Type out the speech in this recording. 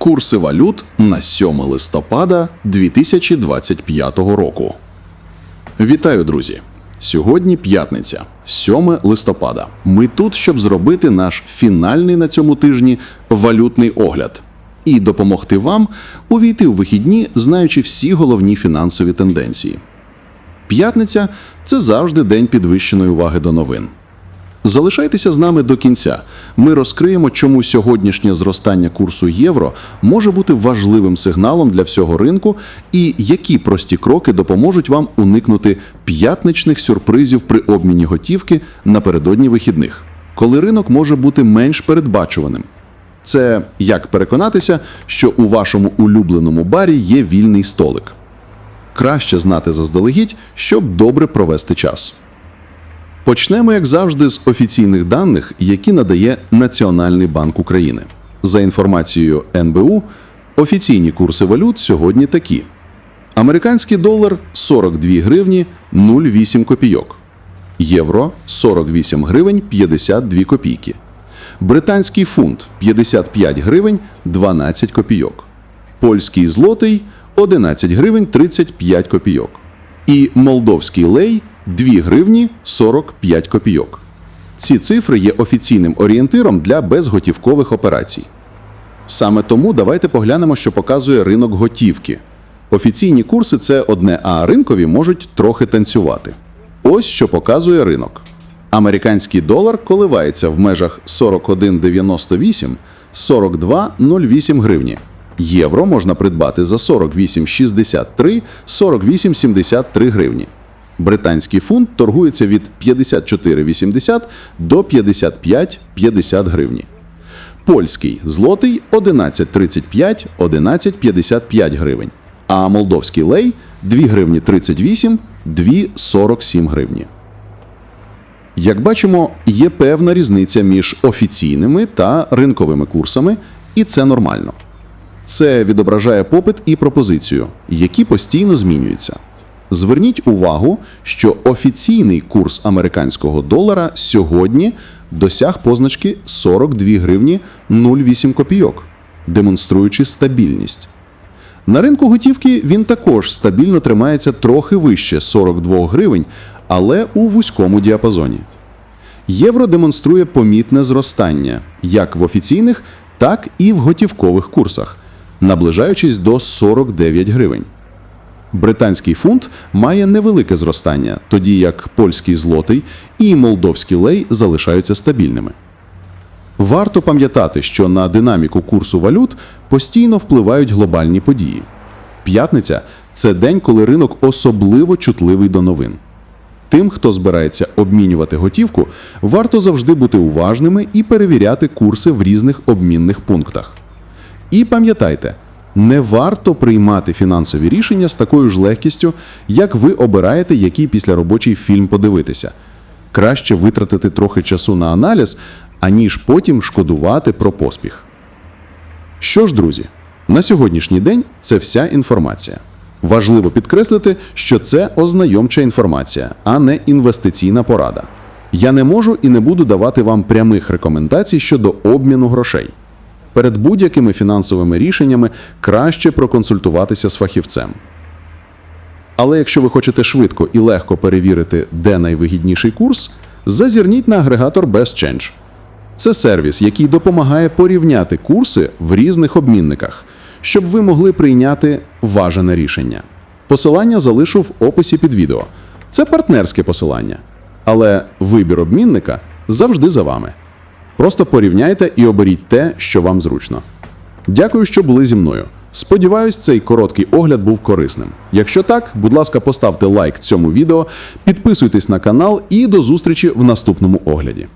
Курси валют на 7 листопада 2025 року. Вітаю, друзі! Сьогодні п'ятниця, 7 листопада. Ми тут, щоб зробити наш фінальний на цьому тижні валютний огляд і допомогти вам увійти у вихідні, знаючи всі головні фінансові тенденції. П'ятниця це завжди день підвищеної уваги до новин. Залишайтеся з нами до кінця. Ми розкриємо, чому сьогоднішнє зростання курсу євро може бути важливим сигналом для всього ринку, і які прості кроки допоможуть вам уникнути п'ятничних сюрпризів при обміні готівки напередодні вихідних, коли ринок може бути менш передбачуваним. Це як переконатися, що у вашому улюбленому барі є вільний столик. Краще знати заздалегідь, щоб добре провести час. Почнемо, як завжди, з офіційних даних, які надає Національний банк України. За інформацією НБУ, офіційні курси валют сьогодні такі: американський долар 42 гривні 0,8 копійок, євро 48 гривень 52 копійки, британський фунт 55 гривень 12 копійок, польський злотий 11 гривень 35 копійок. І молдовський лей 2 гривні 45 копійок. Ці цифри є офіційним орієнтиром для безготівкових операцій. Саме тому давайте поглянемо, що показує ринок готівки. Офіційні курси це одне, а ринкові можуть трохи танцювати. Ось що показує ринок. Американський долар коливається в межах 41,98 42,08 гривні. Євро можна придбати за 48,63 48,73 гривні. Британський фунт торгується від 54,80 до 55,50 гривні. Польський злотий 11,35 11,55 гривень. А молдовський лей 2 гривні 38 2,47 гривні. Як бачимо, є певна різниця між офіційними та ринковими курсами, і це нормально. Це відображає попит і пропозицію, які постійно змінюються. Зверніть увагу, що офіційний курс американського долара сьогодні досяг позначки 42 гривні 08 копійок, демонструючи стабільність. На ринку готівки він також стабільно тримається трохи вище 42 гривень, але у вузькому діапазоні. Євро демонструє помітне зростання як в офіційних, так і в готівкових курсах, наближаючись до 49 гривень. Британський фунт має невелике зростання, тоді як польський злотий і молдовський лей залишаються стабільними. Варто пам'ятати, що на динаміку курсу валют постійно впливають глобальні події. П'ятниця це день, коли ринок особливо чутливий до новин. Тим, хто збирається обмінювати готівку, варто завжди бути уважними і перевіряти курси в різних обмінних пунктах. І пам'ятайте, не варто приймати фінансові рішення з такою ж легкістю, як ви обираєте, який післяробочий фільм подивитися. Краще витратити трохи часу на аналіз, аніж потім шкодувати про поспіх. Що ж, друзі, на сьогоднішній день це вся інформація. Важливо підкреслити, що це ознайомча інформація, а не інвестиційна порада. Я не можу і не буду давати вам прямих рекомендацій щодо обміну грошей. Перед будь-якими фінансовими рішеннями краще проконсультуватися з фахівцем. Але якщо ви хочете швидко і легко перевірити, де найвигідніший курс, зазирніть на агрегатор BestChange. Це сервіс, який допомагає порівняти курси в різних обмінниках, щоб ви могли прийняти важене рішення. Посилання залишу в описі під відео. Це партнерське посилання, але вибір обмінника завжди за вами. Просто порівняйте і оберіть те, що вам зручно. Дякую, що були зі мною. Сподіваюсь, цей короткий огляд був корисним. Якщо так, будь ласка, поставте лайк цьому відео, підписуйтесь на канал і до зустрічі в наступному огляді.